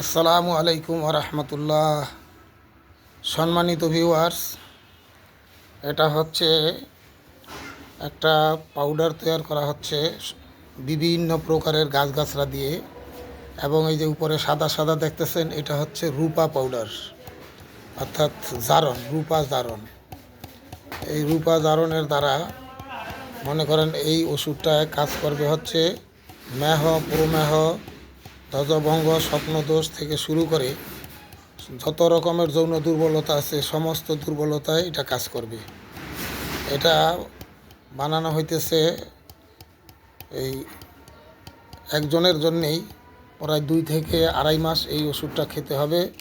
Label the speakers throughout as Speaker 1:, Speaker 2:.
Speaker 1: আসসালামু আলাইকুম রহমতুল্লাহ সম্মানিত ভিউয়ার্স এটা হচ্ছে একটা পাউডার তৈরি করা হচ্ছে বিভিন্ন প্রকারের গাছগাছরা দিয়ে এবং এই যে উপরে সাদা সাদা দেখতেছেন, এটা হচ্ছে রূপা পাউডার অর্থাৎ জারণ, রূপা জারণ। এই রূপা জারণের দ্বারা মনে করেন এই ওষুধটায় কাজ করবে হচ্ছে মেহ, প্রমেহ ধ্বজভঙ্গ স্বপ্নদোষ থেকে শুরু করে যত রকমের যৌন দুর্বলতা আছে, সমস্ত দুর্বলতায় এটা কাজ করবে। এটা বানানো হইতেছে এই একজনের জন্যেই। প্রায় দুই থেকে আড়াই মাস এই ওষুধটা খেতে হবে।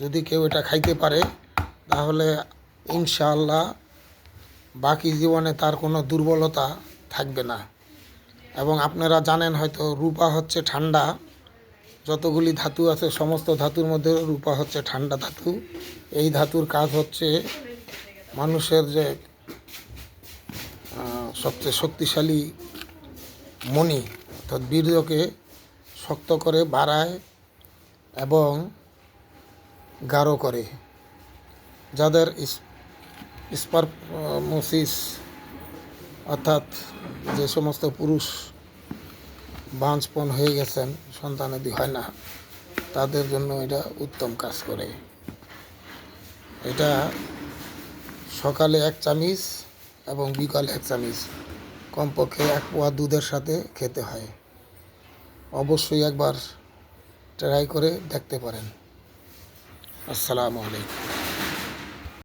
Speaker 1: যদি কেউ এটা খাইতে পারে, তাহলে ইনশাআল্লাহ বাকি জীবনে তার কোনো দুর্বলতা থাকবে না। এবং আপনারা জানেন হয়তো রূপা হচ্ছে ঠান্ডা। যতগুলি ধাতু আছে, সমস্ত ধাতুর মধ্যে রূপা হচ্ছে ঠান্ডা ধাতু। এই ধাতুর কাজ হচ্ছে মানুষের যে সবচেয়ে শক্তিশালী মণি, অর্থাৎ বীর্যকে শক্ত করে, বাড়ায় এবং গাঢ় করে। যাদের স্পারমোসিস, অর্থাৎ যে সমস্ত পুরুষ বাঞ্চপন হয়ে গেছেন সন্তানাদি হয় না, তাদের জন্য এটা উত্তম কাজ করে। এটা সকালে এক চামিচ এবং বিকালে এক চামিচ। কমপক্ষে এক পোয়া দুধের সাথে খেতে হয়। অবশ্যই একবার ট্রাই করে দেখতে পারেন। আসসালামু আলাইকুম।